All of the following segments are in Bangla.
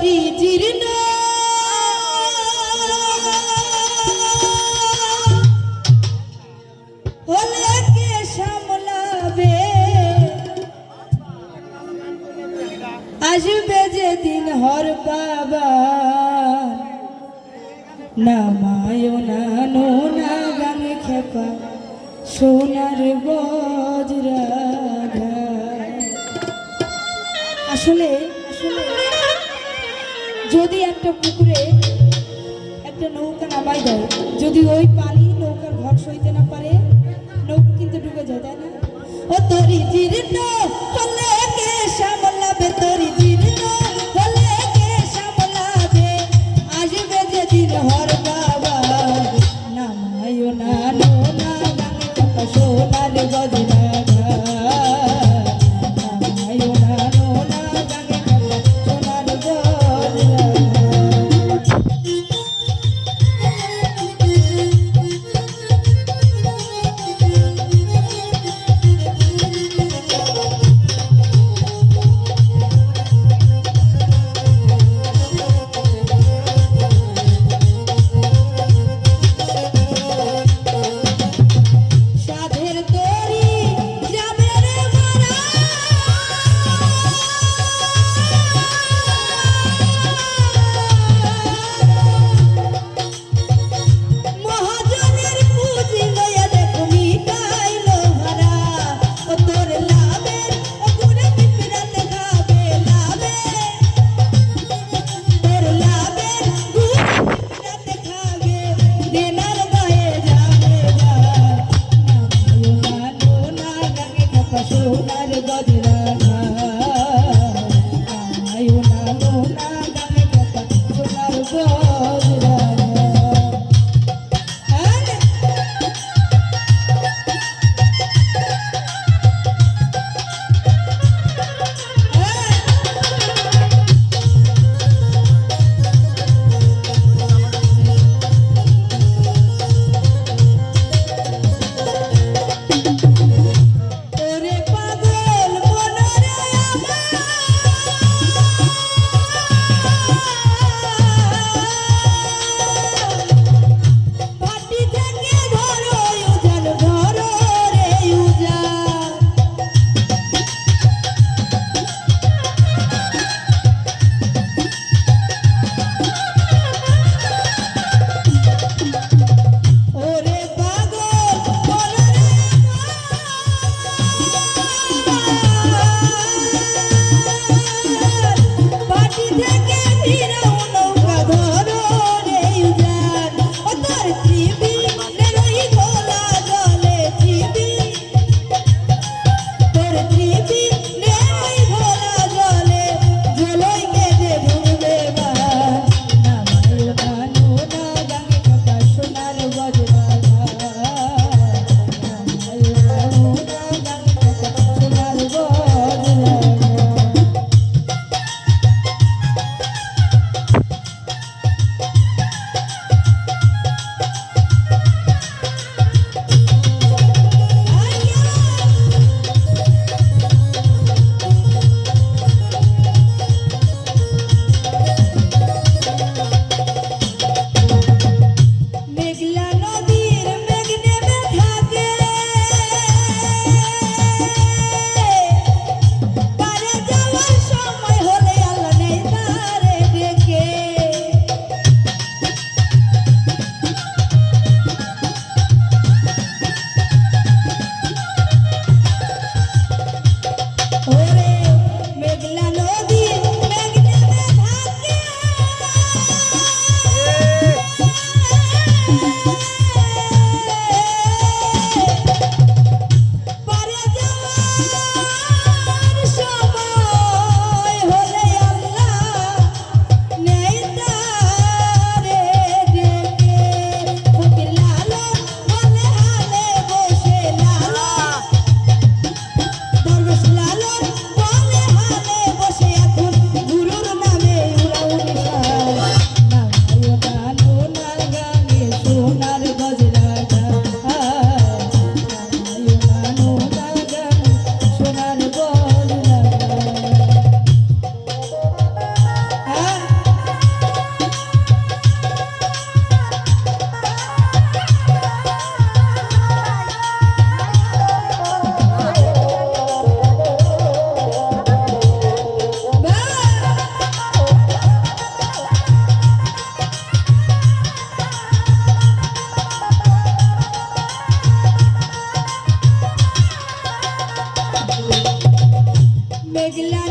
তরি জীর্ণ। হলে কে সামলাবে। আসবে যেদিন হর বাবা। নামায় না নোনা গান খেপা। সোনার বজরা আসলে যদি একটা পুকুরে একটা নৌকা নামাই দেয়, যদি ওই পানি নৌকার ঘর সইতে না পারে, নৌকা কিন্তু ডুবে যায়, তাই না? ও তরি চিরিত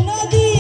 নদী